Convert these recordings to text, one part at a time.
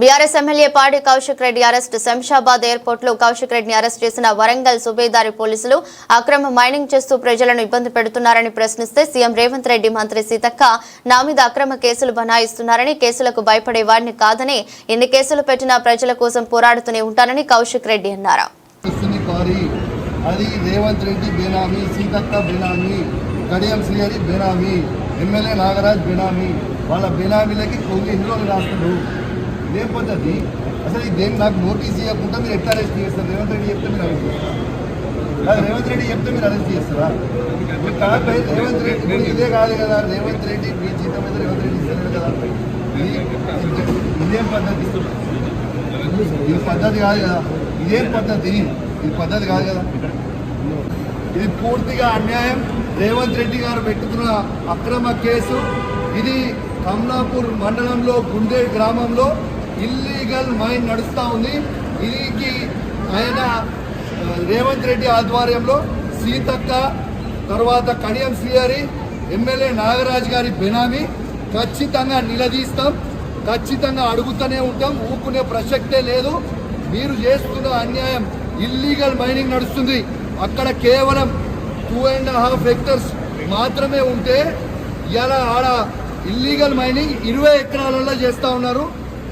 BRS MLA Padi Kaushik Reddy arrest. Shamshabad ఎయిర్పోర్ట్లో కౌశిక్ రెడ్డిని arrest చేసిన వరంగల్ సుబేదారి పోలీసులు అక్రమ మైనింగ్ చేస్తూ ప్రజలను ఇబ్బంది పెడుతున్నారని ప్రశ్నిస్తే సీఎం రేవంత్ రెడ్డి మంత్రి సీతక్క నా మీద అక్రమ కేసులు బనాయిస్తున్నారని కేసులకు భయపడే వాడిని కాదని ఎన్ని కేసులు పెట్టినా ప్రజల కోసం పోరాడుతూనే ఉంటానని కౌశిక్ రెడ్డి అన్నారు. అది రేవంత్ రెడ్డి బేనామీ సీతక్క బేనామీ శ్రీహరి బేనామీ ఎమ్మెల్యే నాగరాజ్ బేనామీ వాళ్ళ బేనామీలకి కొన్ని ఎన్ని రోజులు రాస్తున్నారు లేకపోతే పద్ధతి అసలు ఇదేం నాకు నోటీస్ ఇవ్వకుండా మీరు ఎట్లా అరెస్ట్ చేస్తారు? రేవంత్ రెడ్డి చెప్తే మీరు అరెస్ట్ చేస్తారు? రేవంత్ రెడ్డి చెప్తే మీరు అరెస్ట్ చేస్తారా? కాకపోతే రేవంత్ రెడ్డి ఇదే కాదు కదా రేవంత్ రెడ్డి మీ జీతం మీద రేవంత్ రెడ్డి ఇస్తారు కదా. ఇదేం పద్ధతి? ఇది పద్ధతి కాదు కదా. ఇదేం పద్ధతి? ఇది పద్ధతి కాదు కదా. ఇది పూర్తిగా అన్యాయం. రేవంత్ రెడ్డి గారు పెట్టుకున్న అక్రమ కేసు. ఇది కమలాపూర్ మండలంలో గుండే గ్రామంలో ఇల్లీగల్ మైన్ నడుస్తూ ఉంది. దీనికి ఆయన రేవంత్ రెడ్డి ఆధ్వర్యంలో సీతక్క తర్వాత కడియం శ్రీహరి ఎమ్మెల్యే నాగరాజ్ గారి బెనామీ ఖచ్చితంగా నిలదీస్తాం. ఖచ్చితంగా అడుగుతూనే ఉంటాం. ఊపుకునే ప్రసక్తే లేదు. మీరు చేస్తున్న అన్యాయం ఇల్లీగల్ మైనింగ్ నడుస్తుంది. అక్కడ కేవలం టూ అండ్ హాఫ్ హెక్టర్స్ మాత్రమే ఉంటే ఇలా ఆడ ఇల్లీగల్ మైనింగ్ ఇరవై ఎకరాలలో చేస్తూ ఉన్నారు.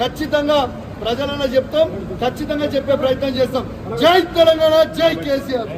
ఖచ్చితంగా ప్రజలలో చెప్తాం ఖచ్చితంగా చెప్పే ప్రయత్నం చేస్తాం. జై తెలంగాణ జై కేసీఆర్.